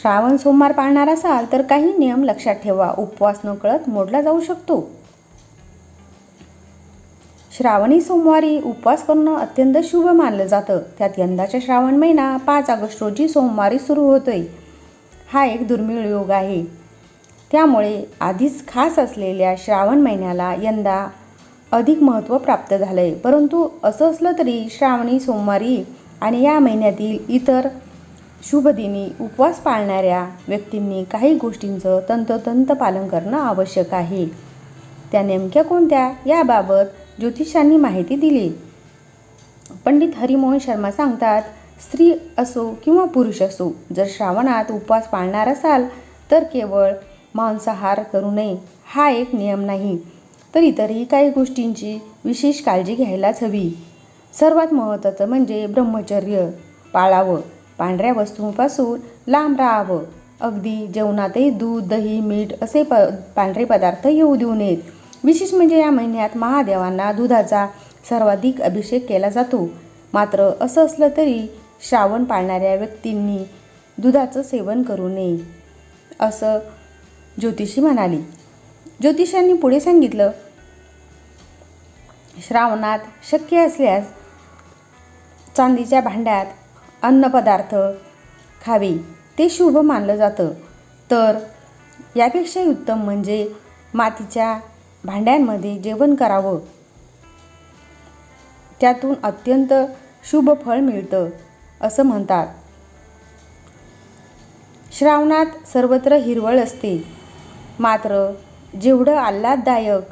श्रावण सोमवार पाळणार असाल तर काही नियम लक्षात ठेवा. उपवास नकळत मोडला जाऊ शकतो. श्रावणी सोमवारी उपवास करणं अत्यंत शुभ मानलं जातं. त्यात यंदाचा श्रावण महिना पाच ऑगस्ट रोजी सोमवारी सुरू होतोय. हा एक दुर्मिळ योग आहे. त्यामुळे आधीच खास असलेल्या श्रावण महिन्याला यंदा अधिक महत्त्व प्राप्त झालं आहे परंतु असं असलं तरी श्रावणी सोमवारी आणि या महिन्यातील इतर शुभदिनी उपवास पाळणाऱ्या व्यक्तींनी काही गोष्टींचं तंतोतंत पालन करणं आवश्यक आहे. त्या नेमक्या कोणत्या? याबाबत ज्योतिषांनी माहिती दिली. पंडित हरिमोहन शर्मा सांगतात स्त्री असो किंवा पुरुष असो जर श्रावणात उपवास पाळणार असाल तर केवळ मांसाहार करू नये हा एक नियम नाही. तर इतरही काही गोष्टींची विशेष काळजी घ्यायलाच हवी. सर्वात महत्त्वाचं म्हणजे ब्रह्मचर्य पाळावं. पांढऱ्या वस्तूंपासून लांब राहावं. अगदी जेवणातही दूध दही मीठ असे प पांढरे पदार्थ येऊ देऊ नयेत. विशेष म्हणजे या महिन्यात महादेवांना दुधाचा सर्वाधिक अभिषेक केला जातो. मात्र असं असलं तरी श्रावण पाळणाऱ्या व्यक्तींनी दुधाचं सेवन करू नये असं ज्योतिषी म्हणाली. ज्योतिषांनी पुढे सांगितलं श्रावणात शक्य असल्यास चांदीच्या भांड्यात अन्नपदार्थ खावे ते शुभ मानलं जातं. तर यापेक्षाही उत्तम म्हणजे मातीच्या भांड्यांमध्ये जेवण करावं. त्यातून अत्यंत शुभ फळ मिळतं असं म्हणतात. श्रावणात सर्वत्र हिरवळ असते. मात्र जेवढं आल्हाददायक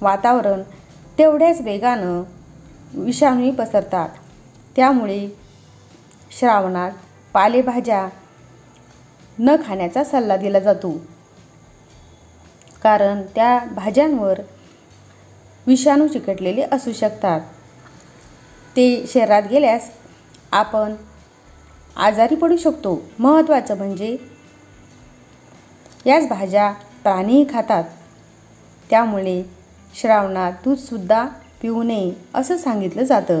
वातावरण तेवढ्याच वेगानं विषाणूही पसरतात. त्यामुळे श्रावणात पालेभाज्या न खाण्याचा सल्ला दिला जातो. कारण त्या भाज्यांवर विषाणू चिकटलेले असू शकतात. ते शरीरात गेल्यास आपण आजारी पडू शकतो. महत्त्वाचं म्हणजे याच भाज्या प्राणीही खातात. त्यामुळे श्रावणात दूधसुद्धा पिऊ नये असं सांगितलं जातं.